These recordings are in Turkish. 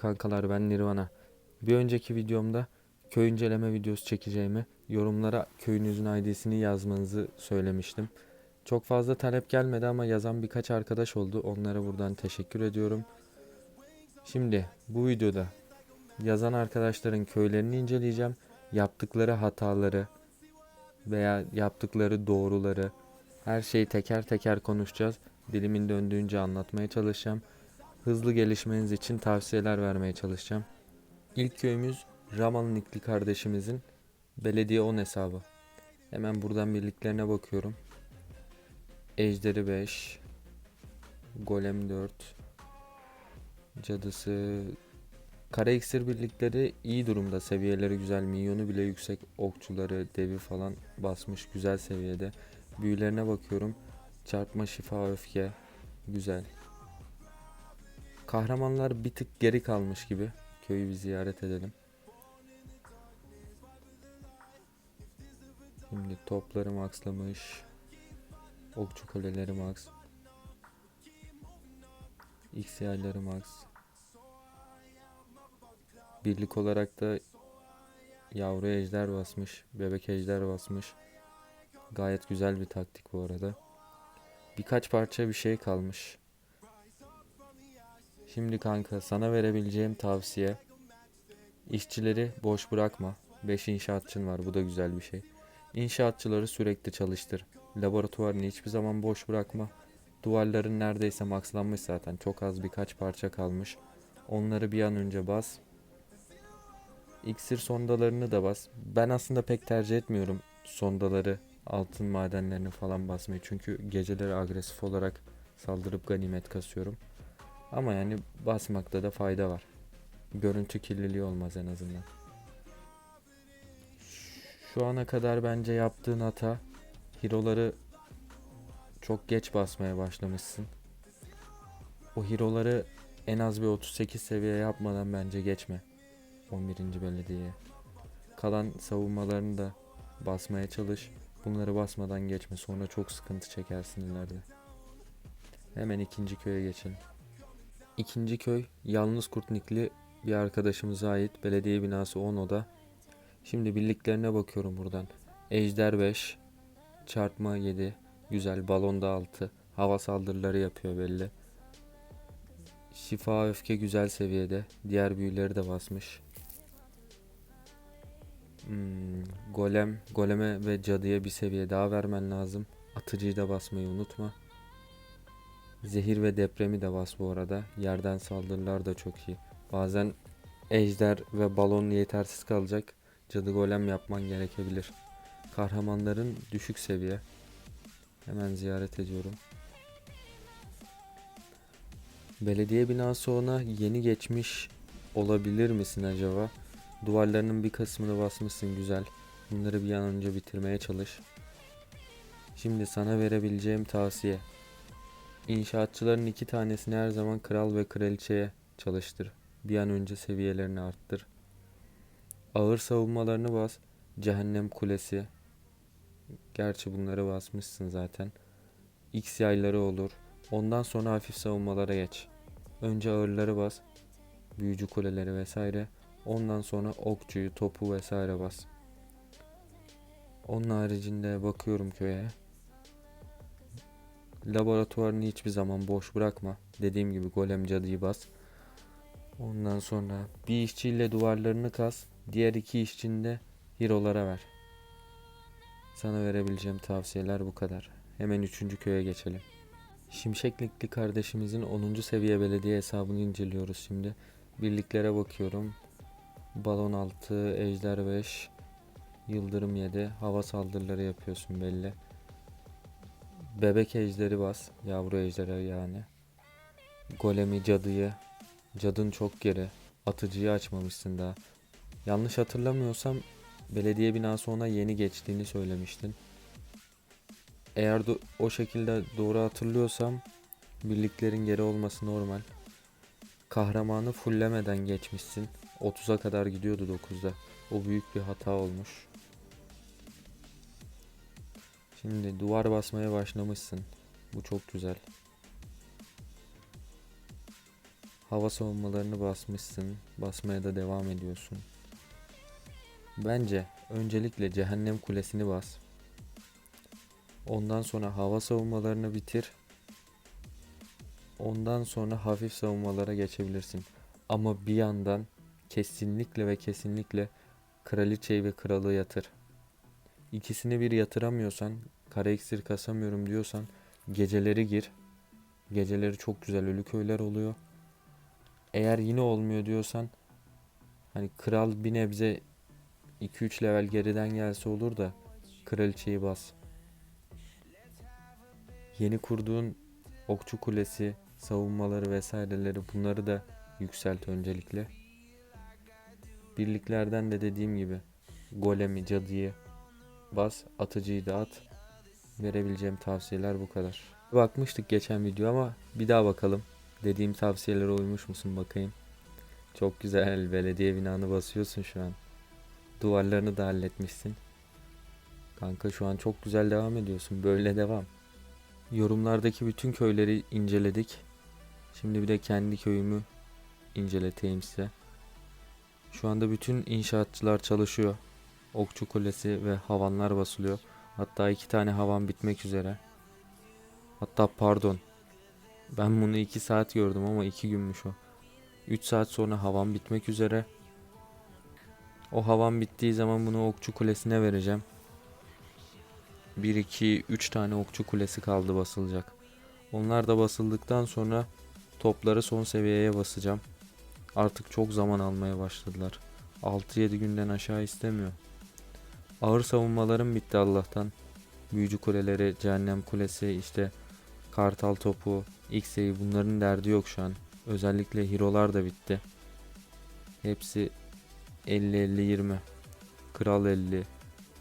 kankalar ben Nirvana. Bir önceki videomda köy inceleme videosu çekeceğimi, yorumlara köyünüzün ID'sini yazmanızı söylemiştim. Çok fazla talep gelmedi ama yazan birkaç arkadaş oldu. Onlara buradan teşekkür ediyorum. Şimdi bu videoda yazan arkadaşların köylerini inceleyeceğim. Yaptıkları hataları veya yaptıkları doğruları her şeyi teker teker konuşacağız. Dilimin döndüğünce anlatmaya çalışacağım. Hızlı gelişmeniz için tavsiyeler vermeye çalışacağım. İlk köyümüz Nikli kardeşimizin belediye 10 hesabı. Hemen buradan birliklerine bakıyorum. Ejderi 5, Golem 4, Cadısı, Kara iksir birlikleri iyi durumda. Seviyeleri güzel. Minyonu bile yüksek. Okçuları, devi falan basmış. Güzel seviyede. Büyülerine bakıyorum. Çarpma, şifa, öfke. Güzel. Kahramanlar bir tık geri kalmış gibi. Köyü bir ziyaret edelim. Şimdi topları maxlamış. Okçu kuleleri max. XY'leri max. Birlik olarak da yavru ejder basmış. Bebek ejder basmış. Gayet güzel bir taktik bu arada. Birkaç parça bir şey kalmış. Şimdi kanka sana verebileceğim tavsiye işçileri boş bırakma. 5 inşaatçın var bu da güzel bir şey. İnşaatçıları sürekli çalıştır. Laboratuvarını hiçbir zaman boş bırakma. Duvarların neredeyse maxlanmış zaten. Çok az birkaç parça kalmış. Onları bir an önce bas. İksir sondalarını da bas. Ben aslında pek tercih etmiyorum sondaları, altın madenlerini falan basmayı. Çünkü geceleri agresif olarak saldırıp ganimet kasıyorum. Ama yani basmakta da fayda var. Görüntü kirliliği olmaz en azından. Şu ana kadar bence yaptığın hata hero'ları çok geç basmaya başlamışsın. O hero'ları en az bir 38 seviye yapmadan bence geçme. 11. belediyeye. Kalan savunmalarını da basmaya çalış. Bunları basmadan geçme. Sonra çok sıkıntı çekersin ileride. Hemen ikinci köye geçelim. İkinci köy Yalnız Kurtnikli bir arkadaşımıza ait belediye binası 10 oda. Şimdi birliklerine bakıyorum buradan. Ejder 5, çarpma 7, güzel balonda 6, hava saldırıları yapıyor belli. Şifa öfke güzel seviyede. Diğer büyüleri de basmış. Hmm, golem, goleme ve cadıya bir seviye daha vermen lazım. Atıcıyı da basmayı unutma. Zehir ve depremi de bas bu arada. Yerden saldırılar da çok iyi. Bazen ejder ve balon yetersiz kalacak. Cadı golem yapman gerekebilir. Kahramanların düşük seviye. Hemen ziyaret ediyorum. Belediye binası ona yeni geçmiş olabilir misin acaba? Duvarlarının bir kısmını basmışsın güzel. Bunları bir an önce bitirmeye çalış. Şimdi sana verebileceğim tavsiye. İnşaatçıların iki tanesini her zaman kral ve kraliçeye çalıştır. Bir an önce seviyelerini arttır. Ağır savunmalarını bas. Cehennem kulesi. Gerçi bunları basmışsın zaten. X yayları olur. Ondan sonra hafif savunmalara geç. Önce ağırları bas. Büyücü kuleleri vesaire. Ondan sonra okçuyu, topu vesaire bas. Onun haricinde bakıyorum köye. Laboratuvarını hiçbir zaman boş bırakma. Dediğim gibi golem cadıyı bas. Ondan sonra bir işçiyle duvarlarını kas. Diğer iki işçini de hero'lara ver. Sana verebileceğim tavsiyeler bu kadar. Hemen üçüncü köye geçelim. Şimşeklikli kardeşimizin 10. seviye belediye hesabını inceliyoruz şimdi. Birliklere bakıyorum. Balon 6, Ejder 5, Yıldırım 7, hava saldırıları yapıyorsun belli. Bebek ejderi bas, yavru ejderi yani. Golemi, cadıyı, cadın çok geri. Atıcıyı açmamışsın daha. Yanlış hatırlamıyorsam belediye binası ona yeni geçtiğini söylemiştin. Eğer o şekilde doğru hatırlıyorsam birliklerin geri olması normal. Kahramanı fullemeden geçmişsin. 30'a kadar gidiyordu 9'da. O büyük bir hata olmuş. Şimdi duvar basmaya başlamışsın. Bu çok güzel. Hava savunmalarını basmışsın. Basmaya da devam ediyorsun. Bence öncelikle cehennem kulesini bas. Ondan sonra hava savunmalarını bitir. Ondan sonra hafif savunmalara geçebilirsin. Ama bir yandan kesinlikle ve kesinlikle kraliçeyi ve kralı yatır. İkisini bir yatıramıyorsan, kara iksir kasamıyorum diyorsan geceleri gir. Geceleri çok güzel ölü köyler oluyor. Eğer yine olmuyor diyorsan hani kral bir nebze 2-3 level geriden gelse olur da kraliçeyi bas. Yeni kurduğun okçu kulesi, savunmaları vesaireleri bunları da yükselt öncelikle. Birliklerden de dediğim gibi golemi, cadıyı bas, atıcıyı da at. Verebileceğim tavsiyeler bu kadar. Bakmıştık geçen video ama bir daha bakalım. Dediğim tavsiyelere uymuş musun bakayım. Çok güzel belediye binanı basıyorsun şu an. Duvarlarını da halletmişsin. Kanka şu an çok güzel devam ediyorsun. Böyle devam. Yorumlardaki bütün köyleri inceledik. Şimdi bir de kendi köyümü inceleteyim size. Şu anda bütün inşaatçılar çalışıyor. Okçu Kulesi ve havanlar basılıyor. Hatta iki tane havan bitmek üzere. Hatta pardon. Ben bunu iki saat gördüm ama iki günmüş o. 3 saat sonra havan bitmek üzere. O havan bittiği zaman bunu okçu kulesine vereceğim. 1 2 3 tane okçu kulesi kaldı basılacak. Onlar da basıldıktan sonra topları son seviyeye basacağım. Artık çok zaman almaya başladılar. 6-7 günden aşağı istemiyor. Ağır savunmalarım bitti Allah'tan. Büyücü kuleleri, cehennem kulesi, işte kartal topu, X'eyi bunların derdi yok şu an. Özellikle hero'lar da bitti. Hepsi 50-50-20. Kral 50,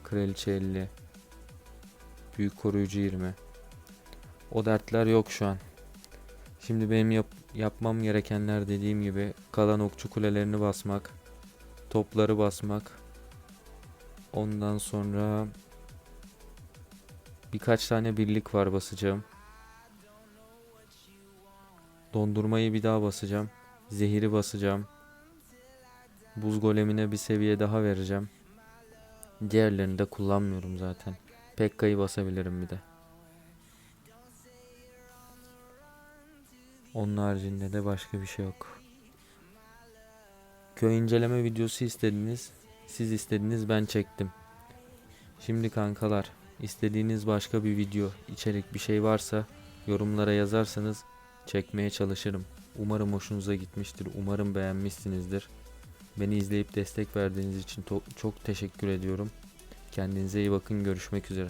kraliçe 50, büyük koruyucu 20. O dertler yok şu an. Şimdi benim yap- yapmam gerekenler dediğim gibi kalan okçu kulelerini basmak, topları basmak. Ondan sonra birkaç tane birlik var basacağım. Dondurmayı bir daha basacağım. Zehiri basacağım. Buz golemine bir seviye daha vereceğim. Diğerlerini de kullanmıyorum zaten. Pekka'yı basabilirim bir de. Onun haricinde de başka bir şey yok. Köy inceleme videosu istediniz. Siz istediniz ben çektim. Şimdi kankalar istediğiniz başka bir video, içerik bir şey varsa yorumlara yazarsanız çekmeye çalışırım. Umarım hoşunuza gitmiştir. Umarım beğenmişsinizdir. Beni izleyip destek verdiğiniz için çok teşekkür ediyorum. Kendinize iyi bakın. Görüşmek üzere.